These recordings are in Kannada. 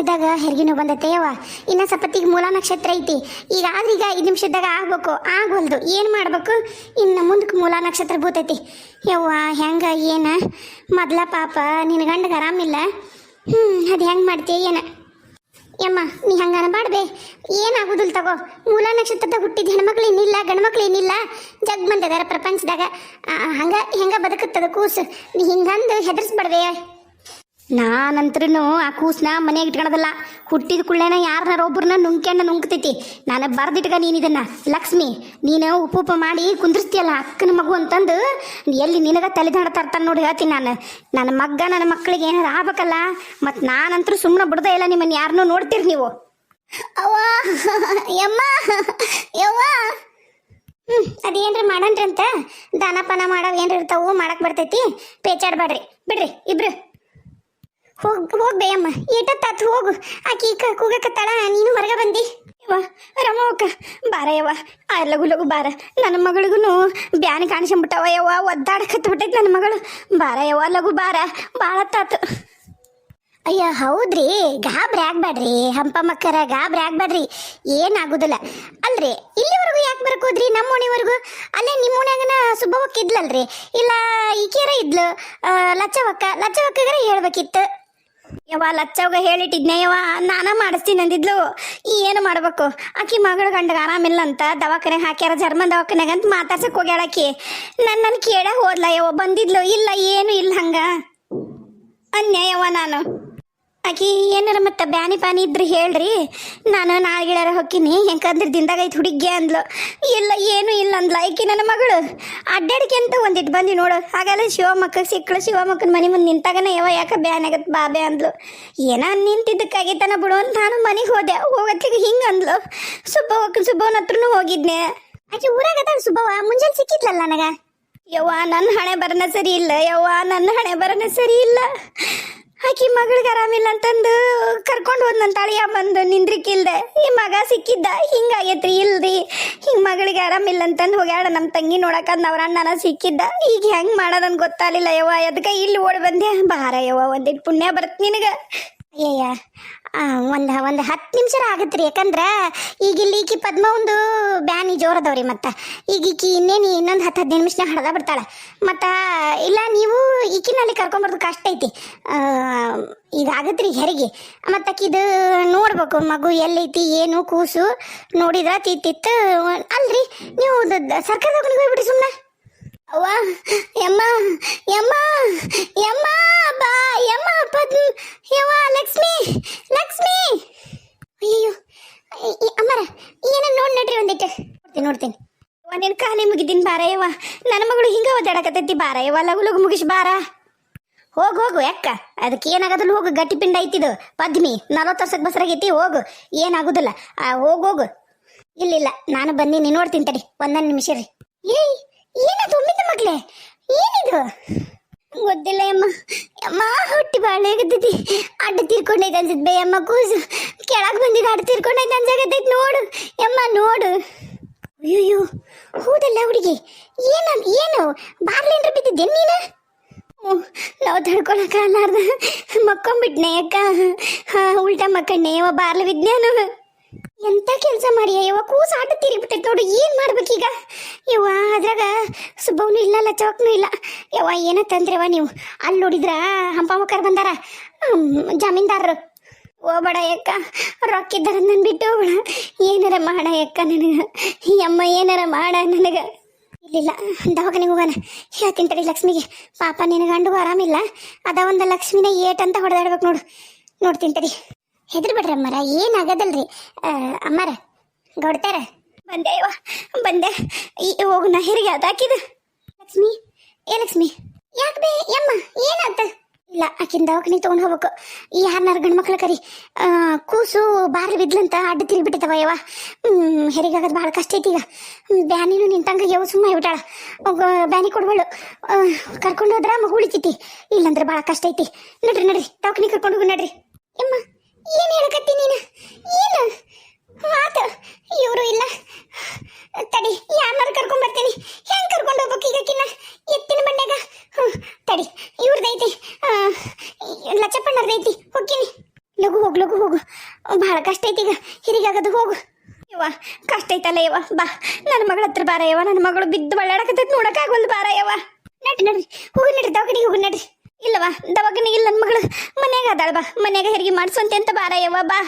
ಇದ್ದಾಗ ಹೆರಿಗೆನೂ ಬಂದೈತೆ ಯವ್ವ. ಇನ್ನ ಸಪತ್ತಿಗೆ ಮೂಲ ನಕ್ಷತ್ರ ಐತಿ. ಈಗ ಆದ್ರೀಗ ಐದು ನಿಮಿಷದಾಗ ಆಗ್ಬೇಕು. ಆಗವಲ್ದು. ಏನು ಮಾಡ್ಬೇಕು? ಇನ್ನು ಮುಂದಕ್ಕೆ ಮೂಲ ನಕ್ಷತ್ರ ಬೂತೈತಿ. ಯವ್ವ, ಹೆಂಗ, ಏನ? ಮೊದ್ಲ ಪಾಪ, ನಿನ್ನ ಗಂಡಗೆ ಆರಾಮಿಲ್ಲ? ಹ್ಞೂ ಅದು ಹೆಂಗೆ ಮಾಡ್ತೀಯ, ಏನ? ಯಮ್ಮ, ನೀ ಹಂಗ ಅನ್ಬಾಡ್ಬೇ ಏನಾಗುದಿಲ್ಲ ತಗೋ. ಮೂಲ ನಕ್ಷತ್ರದಾಗ ಹುಟ್ಟಿದ ಹೆಣ್ಮಕ್ಳು ಏನಿಲ್ಲ, ಗಂಡ್ಮಕ್ಳು ಏನಿಲ್ಲ. ಜಗ್ ಬಂದದಾರ ಪ್ರಪಂಚದಾಗ. ಹಂಗೆ ಹಂಗ, ಹೆಂಗ ಬದುಕತ್ತದ ಕೂಸು. ನೀ ಹಿಂಗಂದು ಹೆದರ್ಸ್ಬಾಡ್ಬೆ ನಾನಂತ್ರೂ ಆ ಕೂಸ್ನ ಮನೆಗೆ ಇಟ್ಕೊಳೋದಲ್ಲ ಹುಟ್ಟಿದ ಕುಳ್ಳೇನ ಯಾರನ್ನಾರ ಒಬ್ರನ್ನ ನುಂಗ್ಕ್ಯಂಡ ನುಂಗ್ತೈತಿ. ನಾನು ಬರ್ದಿಟ್ಕ ನೀನು ಇದನ್ನ. ಲಕ್ಷ್ಮಿ, ನೀನು ಉಪ್ಪು ಉಪ್ಪು ಮಾಡಿ ಕುಂದ್ರಿಸ್ತೀಯಲ್ಲ ಅಕ್ಕನ ಮಗು ಅಂತಂದು ಎಲ್ಲಿ ನಿನಗ ತಲೆದಾಡ ತರ್ತಾನೆ ನೋಡಿ ಹೇಳ್ತೀನಿ ನಾನು. ನನ್ನ ಮಗ್ಗ ನನ್ನ ಮಕ್ಕಳಿಗೆ ಏನಾರು ಆಗ್ಬೇಕಲ್ಲ? ಮತ್ತು ನಾನಂತರೂ ಸುಮ್ಮನೆ ಬಿಡ್ದೇ ಇಲ್ಲ ನಿಮ್ಮನ್ನು ಯಾರನ್ನೂ ನೋಡ್ತೀರಿ ನೀವು. ಅವ್ವ ಯಮ್ಮ ಹ್ಞೂ ಅದೇನ್ರಿ ಮಾಡನ್ರಿ ಅಂತ ದಾನ ಪಾನ ಮಾಡವ್ ಏನ್ರಿ ಇರ್ತಾವು ಮಾಡಕ್ಕೆ ಬರ್ತೈತಿ? ಪೇಚಾಡ್ಬೇಡ್ರಿ ಬಿಡ್ರಿ, ಇಬ್ರು. ಹೋಗ್ ಹೋಗ್ ಬೇಯಮ್ಮ ಏಟತ್ತಾತು, ಹೋಗು. ಆಕಿ ಕೂಗಕತ್ತಾಳ, ನೀನು ಹೊರಗೆ ಬಂದಿ. ಯವ್ವ ರಮವಕ್ಕ ಬಾರ ಯವ್ವ. ಆ, ಲಗು ಲಗು ಬಾರ. ನನ್ನ ಮಗಳಿಗೂ ಬ್ಯಾನಿ ಕಾಣಿಸ್ಬಿಟ್ಟವ ಯವ್ವ. ಒದ್ದಾಡಕತ್ತು ಬಿಟ್ಟೈತಿ ನನ್ನ ಮಗಳು. ಬಾರ ಯವ್ವ, ಲಗು ಬಾರ. ಭಾಳತ್ತಾತು ಅಯ್ಯ, ಹೌದ್ರಿ. ಗಾಬ್ರಿ ಆಗ್ಬೇಡ್ರಿ ಹಂಪ ಮಕ್ಕರ ಗಾಬ್ರಿ ಆಗ್ಬೇಡ್ರಿ ಏನಾಗುದಿಲ್ಲ. ಅಲ್ರಿ, ಇಲ್ಲಿವರೆಗೂ ಯಾಕೆ ಬರಕೋದ್ರಿ? ನಮ್ಮ ಓಣಿವರೆಗೂ ಅಲ್ಲೇ ನಿಮ್ಮ ಓಣ್ಯಾಗನ ಸುಬ್ಬವಕ್ಕ ಇದ್ಲಲ್ರಿ. ಇಲ್ಲ, ಈಕೆಯರ ಇದ್ಲು? ಲಚ್ಚವಕ್ಕ ಲಚ್ಚವಕ್ಕಗರ ಹೇಳ್ಬೇಕಿತ್ತು. ಯವ್ವ, ಲಚ್ಚವ್ಗ ಹೇಳಿಟ್ಟಿದ್ನೆ, ಯವ್ವ, ನಾನ ಮಾಡಿಸ್ತೀನಿ ಅಂದಿದ್ಲು. ಏನು ಮಾಡ್ಬೇಕು? ಆಕಿ ಮಗಳ ಗಂಡಗ ಆರಾಮಿಲ್ಲ ಅಂತ ದವಾಖಾನೆಗೆ ಹಾಕ್ಯಾರ, ಜರ್ಮನ್ ದವಾಖಾನೆಗೆ ಅಂತ ಮಾತಾಡ್ಸಕ್ ಹೋಗ್ಯಾಳಕಿ ನನ್ನ ನನ್ನ ಕೇಳ ಹೋದ್ಲ, ಯವ್ವ, ಬಂದಿದ್ಲು, ಇಲ್ಲ, ಏನು ಇಲ್ಲ ಹಂಗ? ಅನ್ಯಾಯವ ನಾನು. ಆಕಿ ಏನಾರ ಮತ್ತೆ ಬ್ಯಾನಿ ಪಾನಿ ಇದ್ರೆ ಹೇಳ್ರಿ. ನಾನು ನಾಳೆ ಹೊಕ್ಕಿನಿ ಹೆಂಗಂದ್ರೆ ದಿಂದಾಗ ಐತಿ ಹುಡುಗಿ ಅಂದ್ಲು. ಇಲ್ಲ, ಏನು ಇಲ್ಲ ಅಂದ್ಲ ಆಕಿ ನನ್ನ ಮಗಳು. ಅಡ್ಡಾಡಿಕೆ ಅಂತ ಒಂದಿಟ್ಟು ಬಂದಿ ನೋಡು. ಹಾಗೆಲ್ಲ ಶಿವಮಕ್ಕ ಸಿಕ್ಕಳು ಶಿವಮಕ್ಕನ ಮನೆ ಮುಂದೆ ನಿಂತಾಗನ ಯಾವ ಯಾಕೆ ಬ್ಯಾನ್ ಆಗತ್ತೆ ಬಾಬೆ ಅಂದ್ಲು. ಏನ ನಿಂತಿದ್ದಕ್ಕಾಗಿತ್ತನ ಬಿಡು ಅಂತ ನಾನು ಮನೆಗೆ ಹೋದೆ. ಹೋಗತ್ತಿಗೆ ಹಿಂಗೆ ಅಂದ್ಲು. ಸುಬ್ಬ ಸುಬ್ಬವನ ಹತ್ರನು ಹೋಗಿದ್ನೆ. ಆಕಿ ಊರಾಗದ ಸುಬ್ಬವ ಮುಂಜಾನೆ ಸಿಕ್ಕಿದ್ಲಲ್ಲ ನನಗ? ಯವ್ವ ನನ್ನ ಹಣೆ ಬರನ ಸರಿ ಇಲ್ಲ. ಯವ್ವ ನನ್ನ ಹಣೆ ಬರನ ಸರಿ ಇಲ್ಲ. ಆಕಿ ಮಗಳಿಗೆ ಆರಾಮಿಲ್ಲ ಅಂತಂದು ಕರ್ಕೊಂಡು ಹೋದ್ ನನ್ನ ತಾಳಿಯ ಬಂದು ನಿಂದ್ರಿಕಿಲ್ದೆ. ಈ ಮಗ ಸಿಕ್ಕಿದ್ದ, ಹಿಂಗಾಗೈತ್ರಿ, ಇಲ್ರಿ. ಹಿಂಗ್ ಮಗಳಿಗೆ ಆರಾಮಿಲ್ಲ ಅಂತಂದು ಹೋಗ್ಯಾಡ ನಮ್ಮ ತಂಗಿ ನೋಡಕ್ಕ ಅವ್ರ ಅಣ್ಣನ ಸಿಕ್ಕಿದ್ದ. ಈಗ ಹೆಂಗ್ ಮಾಡೋದನ್ ಗೊತ್ತಾಗಲಿಲ್ಲ ಯವ್ವ. ಅದಕ್ಕೆ ಇಲ್ಲಿ ಓಡಿ ಬಂದೆ? ಬಾರ ಯವ್ವ ಒಂದಿಟ್ಟು ಪುಣ್ಯ ಬರತ್ ನಿನಗ. ಅಯ್ಯಯ್ಯ. ಒಂದು ಒಂದು ಹತ್ತು ನಿಮಿಷ ರೀ ಯಾಕಂದ್ರೆ ಈಗ ಇಲ್ಲಿ ಈಕಿ ಪದ್ಮ ಒಂದು ಬ್ಯಾನಿ ಜೋರದವ್ರಿ ಮತ್ತೆ. ಈಗ ಈಕಿ ಇನ್ನೇನು ಇನ್ನೊಂದು ಹತ್ತು ಹದಿನೈದು ನಿಮಿಷ ಹಡ್ದ ಬಿಡ್ತಾಳೆ. ಮತ್ತು ಇಲ್ಲ ನೀವು ಈಕಿನಲ್ಲಿ ಕರ್ಕೊಂಬರ್ದು ಕಷ್ಟ ಐತಿ. ಈಗ ಆಗತ್ರಿ ಹೆರಿಗೆ. ಮತ್ತು ಇದು ನೋಡ್ಬೇಕು ಮಗು ಎಲ್ಲೈತಿ, ಏನು, ಕೂಸು ನೋಡಿದ್ರ ತಿತ್ತಿತ್ತು ಅಲ್ರಿ, ನೀವು ಸರ್ಕಾರದ ಹೋಗ್ಬಿಡಿ ಸುಮ್ಮನೆ ಅವ್ವ, ಯಮ್ಮ ಯಮ್ಮ ಯಮ್ಮ, ಬಾ, ಯಮ್ಮ ಪದ್ಮ ಯವ್ವ, ಲಕ್ಷ್ಮಿ ಲಕ್ಷ್ಮಿ. ಅಯ್ಯೋ ಅಮ್ಮರ, ಏನ ನೋಡ್ ನಡ್ರಿ ಒಂದಿಟ್ಟು. ನೋಡ್ತೀನಿ ನೋಡ್ತೀನಿ. ನಿನ್ ಕಾಲಿ ಮುಗಿದಿನ ಬಾರ, ಯವ್ವ. ನನ್ನ ಮಗಳು ಹಿಂಗ ಓದಾಡಕತ್ತೈತಿ ಬಾರ, ಯವ್ವ. ಲಗು ಲಗು ಮುಗಿಸ್ ಬಾರ. ಹೋಗು ಹೋಗು, ಯಾಕ? ಅದಕ್ಕೆ ಏನಾಗದಲ್ಲ ಹೋಗು ಗಟ್ಟಿ ಪಿಂಡ ಐತಿದು. ಪದ್ಮಿ, ನಲವತ್ತು ವರ್ಷಕ್ಕೆ ಬಸರಾಗೈತಿ ಹೋಗು. ಏನಾಗುದಿಲ್ಲ. ಹೋಗು ಹೋಗು. ಇಲ್ಲಿಲ್ಲ, ನಾನು ಬಂದೀನಿ, ನೋಡ್ತೀನಿ ತಡಿ. ಒಂದೊಂದು ನಿಮಿಷ ರೀ ಏಯ್ ಏನದು ತುಂಬಿದ ಮಗ್ಲೆ? ಏನಿದು? ಗೊತ್ತಿಲ್ಲ ಅಮ್ಮ ಅಮ್ಮ ಹೊಟ್ಟಿ ಬಾಳೆ ಆಗತೈತಿ ಅಡ್ಡ ತೀರ್ಕೊಂಡೈತೆ ಅನ್ಸಿದ್ಬೆ ಅಮ್ಮ ಕೂಸು. ಕೆಳಗೆ ಬಂದಿದ್ದು ಅಡ್ಡ ತೀರ್ಕೊಂಡೈತೆ ಅನ್ಸಾಕತ್ತೈತಿ ನೋಡು. ಅಮ್ಮ ನೋಡು. ಅಯ್ಯೋ ಹೌದಲ್ಲ ಹುಡುಗಿ? ಏನ, ಏನು? ಬಾರ್ಲೇನ್ರ ಬಿದ್ದಿದ್ದೆ ನೀನು? ನಾವು ತಡ್ಕೊಳಕ್ಕಾಗಲಾರ್ದ ಮಕ್ಕೊಂಬಿಟ್ನೆ ಅಕ್ಕ. ಹಾ, ಉಲ್ಟಾ ಮಕ್ಕಣ್ಣೆ ಬಾರ್ಲ ವಿಜ್ಞಾನ ಎಂತ ಕೆಲಸ ಮಾಡಿ ಯವ್ವ ಕೂಸ ಆಟ ತಿರುಗಿಬಿಟ್ಟೈತೆ ನೋಡು, ಏನು ಮಾಡ್ಬೇಕೀಗ? ಯವ್ವ, ಅದ್ರಾಗ ಸುಬ್ಬವನು ಇಲ್ಲ ಲಚ್ಚವಕ್ಕೂ ಇಲ್ಲ. ಯವ್ವ, ಏನ ತಂದ್ರವ ನೀವು? ಅಲ್ಲಿ ನೋಡಿದ್ರ ಹಂಪ ಬಂದಾರ? ಜಮೀನ್ದಾರರು. ಹೋಗ್ಬೇಡ ಯಕ್ಕ ರೊಕ್ಕಿದ್ದಾರ ನನ್ನ ಬಿಟ್ಟು ಹೋಗೋಣ. ಏನಾರ ಮಾಡ ಯಕ್ಕ ನನಗೆ. ಈ ಅಮ್ಮ ಏನಾರ ಮಾಡ ನನಗೆ. ಇಲ್ಲಿಲ್ಲ, ದವಾಖಾನೆಗೆ ಹೋಗೋಣ. ಹೇಳ್ತೀನಿ ತಡಿ ಲಕ್ಷ್ಮಿಗೆ. ಪಾಪ ನಿನ್ನ ಗಂಡು ಆರಾಮಿಲ್ಲ. ಅದ ಒಂದು ಲಕ್ಷ್ಮಿನ ಏಟ್ ಅಂತ ಹೊಡೆದಾಡ್ಬೇಕು ನೋಡು. ನೋಡ್ತೀನಿ ತಡಿ. ಹೆದರ್ ಬಿಡ್ರಿ ಅಮ್ಮರ ಏನಾಗದಲ್ರಿ ಅಮ್ಮರ ಗೌಡ್ತಾರ? ಬಂದೆ ಯವ್ವ ಬಂದೆ. ಈ ಹೋಗು ನಾ ಹೆರಿಗೆ ಅದಾಕಿದ ಲಕ್ಷ್ಮಿ ಏ ಲಕ್ಷ್ಮಿ ಯಾಕೆ ಬೇ ಯಮ್ಮ ಏನಾತ? ಇಲ್ಲ ಆಕಿನ ದವಾಖಾನೆ ತೊಗೊಂಡು ಹೋಗ್ಬೇಕು. ಈ ಯಾರನ್ನಾರ ಗಂಡು ಮಕ್ಳ ಕರಿ ಕೂಸು ಬಾರ್ಲಿ ಬಿದ್ಲಂತ ಅಡ್ಡ ತಿರುಗಿ ಬಿಟ್ಟಿತ್ತವ ಯವ್ವ. ಹ್ಮ್, ಹೆರಿಗಾಗದ್ ಭಾಳ ಕಷ್ಟ ಐತಿ ಈಗ. ಬ್ಯಾನಿನು ನಿಂತಂಗ ಯಾವ ಸುಮ್ಮ ಬಿಟ್ಟಾಳ ಬ್ಯಾನಿ ಕೊಡ್ಬಳು ಕರ್ಕೊಂಡು ಹೋದ್ರ ಮಗು ಉಳಿತೈತಿ. ಇಲ್ಲಂದ್ರೆ ಭಾಳ ಕಷ್ಟ ಐತಿ. ನಡ್ರಿ ನಡ್ರಿ ದವಾಖಾನೆ ಕರ್ಕೊಂಡು ಹೋಗು ನಡ್ರಿ. ಯಮ್ಮ ಏನ್ ಹೇಳಕತ್ತಿ ನೀನು? ಏನು? ಮಾತ? ಇವರು ಇಲ್ಲ. ತಡಿ ಯಾರನ್ನಾರು ಕರ್ಕೊಂಡ್ ಬರ್ತೀನಿ. ಹೆಂಗ್ ಕರ್ಕೊಂಡು ಹೋಗ್ಬೇಕು ಕಿನ್ನ ಎತ್ತಿನ ಬಂಡೆಗ? ತಡಿ, ಇವ್ರದೈತಿ. ಲಚ್ಚಪ್ಪಣ್ಣರ್ದೈತಿ ಹೋಗ್ತೀನಿ. ಲಘು ಹೋಗು ಲಘು ಹೋಗು. ಬಹಳ ಕಷ್ಟ ಐತಿ ಈಗ. ಹಿರಿಗಾಗದು ಹೋಗು. ಯವ್ವ, ಕಷ್ಟ ಐತಲ್ಲ ಯವ್ವ. ಬಾ ನನ್ನ ಮಗಳ ಹತ್ರ ಬಾರ ಯವ್ವ. ನನ್ನ ಮಗಳು ಬಿದ್ದು ಬಳ್ಳಾಡಕತ್ತೈತಿ ನೋಡಕ್ಕಾಗಲ್ದು ಬಾರ ಯವ್ವ. ನಡ್ರಿ ನಡ್ರಿ. ಹೋಗಿ ನಡ್ರಿ, ದವಾಖಾನಿಗೆ ಹೋಗಿ ನಡ್ರಿ. ಇಲ್ಲವಾ ದವಾಖಾನಿಗೆ ಇಲ್ಲ ನನ್ನ ಮಗಳು ಮನ್ಯಾಗ ಅದಾಳ ಬಾ, ಮನ್ಯಾಗ ಹೆರಿಗೆ ಮಾಡ್ಸಂತೆ ಅಂತ ಬಾರ ಯವ್ವ, ಬಾ.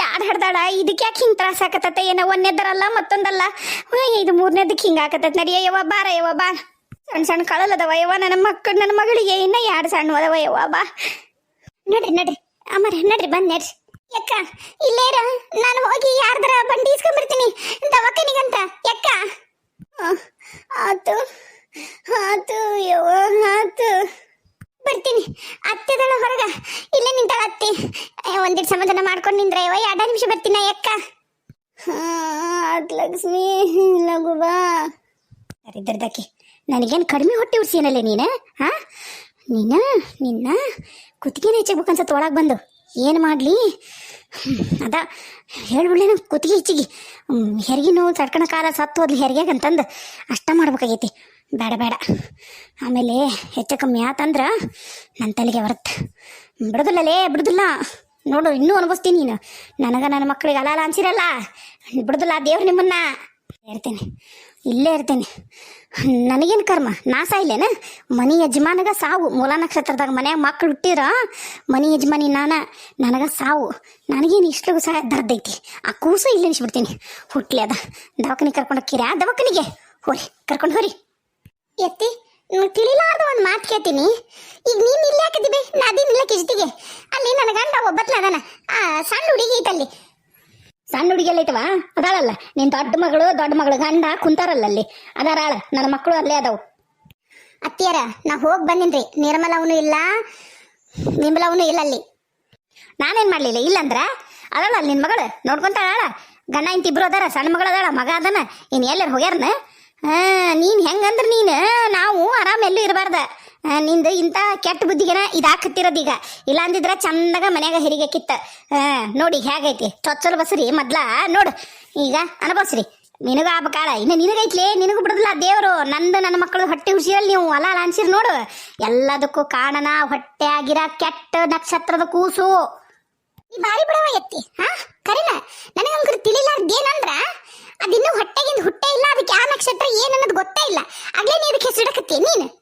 ಯಾರು ಹಡ್ದಾಳ ಇದಕ್ಕೆ ಯಾಕೆ ಹಿಂಗೆ ತ್ರಾಸ ಆಕತ್ತೈತೆ, ಏನೋ ಒಂದೇದರಲ್ಲ ಮತ್ತೊಂದಲ್ಲ. ಇದು ಮೂರನೇದಕ್ಕೆ ಹಿಂಗೆ ಆಕತ್ತೈತೆ ನಡಿಯ ಯವ್ವ, ಬಾರ ಯವ್ವ, ಬಾ. ಸಣ್ಣ ಸಣ್ಣ ಕಳಲದವ ಯವ್ವ, ನನ್ನ ಮಕ್ಕಳು ನನ್ನ ಮಗಳಿಗೆ ಇನ್ನ ಎರಡು ಸಣ್ಣ ಅದಾವ ಯವ್ವ, ಬಾ. ನಡ್ರಿ ನಡ್ರಿ. ಅಮ್ಮ ನಡ್ರಿ ಬಂದ್ ನಡ್ರಿ. ಯಾಕ? ಇಲ್ಲೇರ? ನಾನು ಹೋಗಿ ಯಾರ್ದರ ಬಂಡಿ ಇಸ್ಕೊಂಡ್ಬರ್ತೀನಿ ದವಾಖಾನಿಗಂತ ಯಕ್ಕ ಆ, ಆತು ಆತು ಯವ್ವ ಆತು ಬರ್ತೀನಿ ಅತ್ತೆದಳ ಹೊರಗ ಇಲ್ಲೇ ನಿಂತಾಳ ಅತ್ತೆ ಏ, ಒಂದಿಟ್ಟು ಸಮಾಧಾನ ಮಾಡ್ಕೊಂಡು ನಿಂದ್ರೆ ಯವ್ವ ಎರಡು ನಿಮಿಷ ಬರ್ತೀನ ಯಕ್ಕ ಹಾ ಆತ್ ಲಕ್ಷ್ಮಿ ಲಘು ಬಾ ದರಿದ್ರದಕ್ಕೆ ನನಗೇನು ಕಡಿಮೆ ಹೊಟ್ಟೆ ಉಡ್ಸಿಯನಲ್ಲ ನೀನು ಹಾ ನಿನ್ನ ನಿನ್ನ ಕುತ್ತಿಗೆನ ಅನ್ಸತ್ತೆ ಒಳಗೆ ಬಂದು. ಏನು ಮಾಡಲಿ? ಅದ ಹೇಳ್ಬಿಡ್ಲೇನು ಕುತ್ತಿಗೆ ಹೆಚ್ಚಿಗೆ. ಹೆರಿಗೆ ನೋವು ತಡ್ಕಣ ಕಾಲ ಸತ್ತು ಹೋದ್ಲಿ ಹೆರಿಗೆಗೆ ಅಂತಂದು ಅಷ್ಟ ಮಾಡ್ಬೇಕಾಗೈತಿ. ಬೇಡ ಬೇಡ ಆಮೇಲೆ ಹೆಚ್ಚು ಕಮ್ಮಿ ಆತಂದ್ರೆ ನನ್ನ ತಲೆಗೆ ಬರುತ್ತೆ ಬಿಡೋದಿಲ್ಲಲೇ, ಬಿಡುದಿಲ್ಲ. ನೋಡು, ಇನ್ನೂ ಅನುಭವಿಸ್ತೀನಿ ನೀನು. ನನಗೆ ನನ್ನ ಮಕ್ಕಳಿಗೆ ಅಲಾಲ ಅನ್ಸಿರಲ್ಲ. ಬಿಡುದಿಲ್ಲ, ದೇವ್ರು ನಿಮ್ಮನ್ನ. ಇರ್ತೇನೆ ಇಲ್ಲೇ ಇರ್ತೀನಿ. ನನಗೇನು ಕರ್ಮ? ನಾ ಸಾಯ್ಲೇನ ಮನಿ ಯಜಮಾನಗ ಸಾವು. ಮೂಲ ನಕ್ಷತ್ರದಾಗ ಮನ್ಯಾಗ ಮಕ್ಳು ಹುಟ್ಟಿರ ಮನಿ ಯಜಮಾನಿ ನಾನ. ನನಗ ಸಾವು. ನನಗೇನು ಇಷ್ಟು ಸಹ ದರ್ದೈತಿ ಆ ಕೂಸು ಇಲ್ಲಿ ನಿಲ್ಸ್ಬಿಡ್ತೀನಿ ಹುಟ್ಲಿ ಅದ. ದವಾಖಾನಿಗೆ ಕರ್ಕೊಂಡು ಹೋಗ್ತೀರಾ? ದವಾಖಾನಿಗೆ? ಹೋರಿ, ಕರ್ಕೊಂಡು ಹೋರಿ. ಎತ್ತಿ ತಿಳಿಲಾರ್ದ ಒಂದು ಮಾತು ಕೇಳ್ತೀನಿ. ಈಗ ನೀನು ಇಲ್ಲಿ ಹಾಕಿದ್ದೀವಿ ನಾದೀನ್ ಇಲ್ಲ ಕಿಸ್ತಿಗೆ ಅಲ್ಲಿ ನನ್ನ ಗಂಡ ಒಬ್ಬತ್ಲ ಅದಾನ. ಆ ಸಣ್ಣ ಹುಡುಗಿ ಐತಲ್ಲಿ. ಸಣ್ಣ ಹುಡುಗಿಯಲ್ಲಿ ಐತವ? ಅದಾಳಲ್ಲ. ನಿನ್ ದೊಡ್ಡ ಮಗಳು ದೊಡ್ಡ ಮಗಳು ಗಂಡ ಕುಂತಾರಲ್ಲ ಅಲ್ಲಿ. ಅದಾರಾಳ ನನ್ನ ಮಕ್ಕಳು ಅಲ್ಲೇ ಅದಾವು. ಅತ್ತಿಯರ, ನಾ ಹೋಗಿ ಬಂದಿನ್ರಿ. ನಿರ್ಮಲವನು ಇಲ್ಲ. ನಿರ್ಮಲವನು ಇಲ್ಲ ಅಲ್ಲಿ. ನಾನೇನ್ ಮಾಡ್ಲಿಲ್ಲ? ಇಲ್ಲಂದ್ರ ಅದಲ್ಲ ನಿನ್ ಮಗಳು? ನೋಡ್ಕೊಂತಾಳ ಗಂಡ ಇಂತ ಇಬ್ರು ಅದಾರ. ಸಣ್ಣ ಮಗಳು ಅದಾಳ. ಮಗ ಅದನ. ಇನ್ ಎಲ್ಲಾರು ಹೋಗ್ಯಾರನ? ಹಾ, ನೀನ್ ಹೆಂಗಂದ್ರ ನೀನ್? ನಾವು ಆರಾಮ ಎಲ್ಲೂ ಇರಬಾರ್ದ. ನಿಂದು ಇಂಥ ಕೆಟ್ಟ ಬುದ್ಧಿಗೆನ ಇದಾಕತ್ತಿರೋದು ಈಗ. ಇಲ್ಲ ಅಂದಿದ್ರೆ ಚಂದಾಗ ಮನ್ಯಾಗ ಹೆರಿಗೆ ಕಿತ್ತ. ಆ, ನೋಡಿ ಹೇಗೈತಿ. ಚೊಚ್ಚಲು ಬಸ್ರಿ ಮೊದ್ಲ ನೋಡು. ಈಗ ಅನುಭವಿಸ್ರಿ. ನಿನಗ ಕಾಳ. ಇನ್ನು ನಿನಗೈತ್ಲಿ ನಿನಗೂ ಬಿಡುದಿಲ್ಲ ದೇವರು. ನಂದು ನನ್ನ ಮಕ್ಕಳು ಹೊಟ್ಟೆ ಹುಸಿಯಲ್ಲಿ ನೀವು. ಹೊಲ ಅನ್ಸಿರ್ ನೋಡು. ಎಲ್ಲದಕ್ಕೂ ಕಾಣನ ಹೊಟ್ಟೆ ಆಗಿರ ಕೆಟ್ಟ ನಕ್ಷತ್ರದ ಕೂಸು. ಈ ಬಾರಿ ಬಿಡವ ಎತ್ತಿ. ಹಾ ಕರಿನ. ನನಗಂಕರು ತಿಳಿಲಾರ್ದೇನಂದ್ರ ಅದಿನ್ನೂ ಹೊಟ್ಟೆಗಿಂದ ಹುಟ್ಟೆ ಇಲ್ಲ. ಅದಕ್ಕೆ ಆ ನಕ್ಷತ್ರ ಏನನ್ನೋದು ಗೊತ್ತೇ ಇಲ್ಲ. ಆಗ್ಲೇ ನೀ ಅದಕ್ಕೆ ಹೆಸರಿಡಕತ್ತಿ ನೀನು.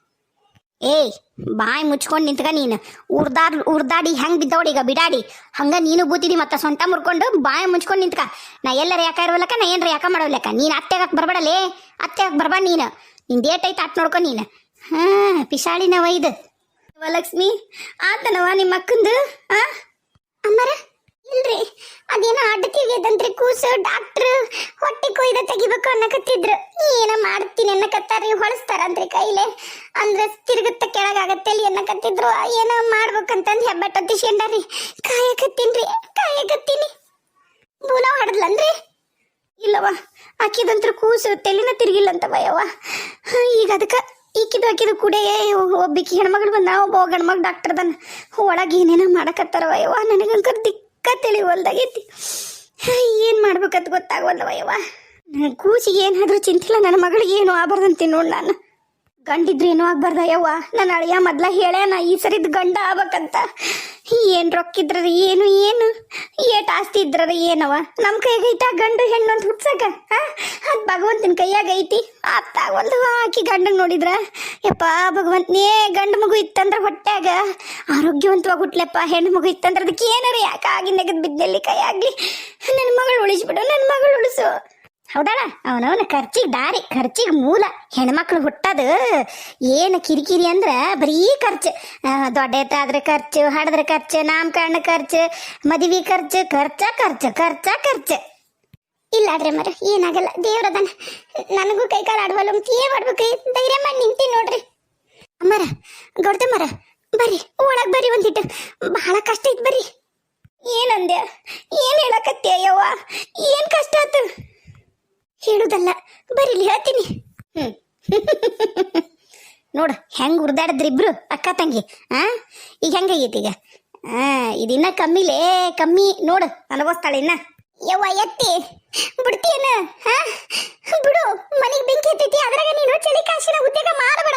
ಏಯ್, ಬಾಯಿ ಮುಚ್ಕೊಂಡು ನಿಂತ್ಕ ನೀನು. ಉರ್ದಾಡ್, ಉರ್ದಾಡಿ ಹೆಂಗ್ ಬಿದ್ದವಡಿ ಈಗ? ಬಿಡಾಡಿ. ಹಂಗ ನೀನು ಬೂತಿದಿ ಮತ್ತೆ ಸೊಂಟ ಮುರ್ಕೊಂಡು ಬಾಯಿ ಮುಚ್ಕೊಂಡು ನಿಂತ್ಕ. ನಾ ಎಲ್ಲರ ಯಾಕ ಇರೋಲಕ್ಕ ನಾ ಏನ್ರ ಯಾಕ ಮಾಡೋಲಕ್ಕ ನೀನು ಅತ್ತೆಗಾಕ್ ಬರ್ಬೇಡಲೇ? ಅತ್ತೆಗಾಕ್ ಬರ್ಬೇಡ ನೀನು. ಡೇಟ್ ಐತೆ ಅಟ್ ನೋಡ್ಕೊ ನೀನು. ಹಾ, ಪಿಶಾಳಿನ ವೈದ್ ಲಕ್ಷ್ಮಿ ಆತನವ ನಿಮ್ಮ ಅಕ್ಕಂದು ಆ? ಅಮ್ಮರ? ಇಲ್ರಿ, ಅದೇನೋ ಅಡ್ಡ ತಿರ್ಗದಂತ್ರಿ ಕೂಸು, ಡಾಕ್ಟ್ರು ಹೊಟ್ಟೆ ಕೊಯ್ದ ತೆಗಿಬೇಕು ಅನ್ನಕತ್ತಿದ್ರು. ಏನೋ ಮಾಡ್ತೀನಿ ಅನ್ನಕತ್ತಾರ್ರಿ, ಹೊಳಸ್ತಾರಂತ್ರಿ ಕೈಲೆ. ಅಂದ್ರೆ ತಿರುಗುತ್ತ ಕೆಳಗಾಗತ್ತೆ ಅಲ್ಲಿ ಅನ್ನಕತ್ತಿದ್ರು. ಏನೋ ಮಾಡ್ಬೇಕಂತಂದು ಹೆಬ್ಬಟ್ಟ ತಿಸ್ಕೊಂಡಾರಿ ಕಾಯಕತ್ತೀನ್ರಿ, ಕಾಯಕತ್ತೀನಿ. ಬೂನ ಹೊಡೆದ್ಲನ್ರಿ. ಇಲ್ಲವ ಆಕಿದಂತ್ರ ಕೂಸು, ತಲೆನ ತಿರುಗಿಲ್ಲಂತವ ಯವ್ವ. ಈಗ ಅದಕ್ಕೆ ಈಕಿದು ಆಕಿದು ಕೂಡ ಒಬ್ಬಿಕಿ ಹೆಣ್ಮಗಳು ಬಂದ ಒಬ್ಬ ಗಣ್ಮಗ್ ಡಾಕ್ಟರ್ ಬಂದ. ಒಳಗೆ ಏನೇನೋ ಮಾಡಕತ್ತಾರವ ಯವ್ವ. ನನಗಂಕರ್ ದಿಕ್ಕ ತಿಳಿವಲ್ದಾಗೈತಿ ಏನು ಮಾಡ್ಬೇಕಂತ ಗೊತ್ತಾಗವಲ್ದವ ನನ್ನ ಕೂಸಿಗೆ ಏನಾದರೂ ಚಿಂತಿಲ್ಲ, ನನ್ನ ಮಗಳಿಗೆ ಏನು ಆಗ್ಬಾರ್ದಂತೀನಿ ನೋಡು ನಾನು. ಗಂಡಿದ್ರೆ ಏನೂ ಆಗ್ಬಾರ್ದ ಯವ್ವ ನನ್ನ ಅಳಿಯ ಮೊದ್ಲ ಹೇಳ್ಯಾನ, ಈ ಸರಿದ್ ಗಂಡ ಆಗ್ಬೇಕಂತ. ಏನ್ ರೊಕ್ಕಿದ್ರ ಏನು ಏನು? ಏಟ್ ಆಸ್ತಿ ಇದ್ರ ಏನವ? ನಮ್ ಕೈಗೆ ಗಂಡು ಹೆಣ್ಣು ಅಂತ ಹುಟ್ಸಕ ಅದ್ ಭಗವಂತನ ಕೈಯಾಗ ಐತಿ. ಅತ್ತ ಒಂದು ಹಾಕಿ ಗಂಡ ನೋಡಿದ್ರ, ಯಪ್ಪ ಭಗವಂತನೇ ಗಂಡು ಮಗು ಇತ್ತಂದ್ರ ಹೊಟ್ಯಾಗ ಆರೋಗ್ಯವಂತವಾಗಿ ಹುಟ್ಲಪ್ಪ, ಹೆಣ್ಣು ಮಗು ಇತ್ತಂದ್ರ ಅದಕ್ಕೆ ಏನಾರ ಯಾಕೆ ಆಗಿ ನೆಗದ್ ಬಿದ್ದಲ್ಲಿ ಕೈ ಆಗ್ಲಿ. ನನ್ನ ಮಗಳು ಉಳಿಸ್ಬಿಡು ನನ್ನ ಮಗಳು ಉಳಿಸು. ಹೌದಲ್ಲ ಅವನವನ ಖರ್ಚಿಗೆ ದಾರಿ ಖರ್ಚಿಗೆ ಮೂಲ. ಹೆಣ್ಮಕ್ಳು ಹುಟ್ಟದು ಏನು ಕಿರಿಕಿರಿ ಅಂದ್ರೆ ಬರೀ ಖರ್ಚು. ಆ, ದೊಡ್ಡ ಎತ್ತಾದ್ರೆ ಖರ್ಚು ಹಡದ್ರ ಖರ್ಚು ನಾಮಕರಣ ಖರ್ಚು ಮದುವೆ ಖರ್ಚು ಖರ್ಚ ಖರ್ಚು ಖರ್ಚ ಖರ್ಚು. ಇಲ್ಲ ಆಡ್ರಿ ಮರ ಏನಾಗಲ್ಲ. ದೇವ್ರದನ ನನಗೂ ಕೈ ಕಾಲು ಆಡುವಲ್ಲ ಏನ್ ಮಾಡ್ಬೇಕ್ರಿ ಧೈರ್ಯ ಮಾಡಿ ನಿಂತೀನಿ ನೋಡ್ರಿ. ಅಮ್ಮರ ಗೌಡ್ತ ಮರ ಬರ್ರಿ ಒಳಗ್ ಬರ್ರಿ ಒಂದಿಟ್ಟು ಬಹಳ ಕಷ್ಟ ಐತ್ ಬರ್ರಿ. ಏನಂದ್ಯ? ಏನ್ ಹೇಳಕತ್ತೀಯ ಯವ್ವ ಏನ್ ಕಷ್ಟ ಆತು? ಹೇಳುದಲ್ಲ, ಬರೀಲಿ ಹೇಳ್ತೀನಿ. ಹ್ಮ್. ನೋಡು, ಹೆಂಗ್ ಉರ್ದಾಡಿದ್ರಿ ಇಬ್ರು ಅಕ್ಕ ತಂಗಿ, ಆ? ಈಗ ಹೆಂಗಾಗೈತಿ ಈಗ? ಆ, ಇದಿನ್ನ ಕಮ್ಮಿಲೇ ಕಮ್ಮಿ, ನೋಡು, ಅನುಭವಿಸ್ತಾಳೆ ಇನ್ನ. ಯವ್ವ, ಎತ್ತಿ, ಬಿಡ್ತೀಯನ ಹಾ ಬಿಡು, ಮನೆಗೆ ಬೆಂಕಿ ಎತ್ತೈತಿ ಅದ್ರಾಗ ನೀನು ಚಳಿ ಕಾಶಿನ ಉದ್ಯೋಗ ಮಾಡಬೇಡ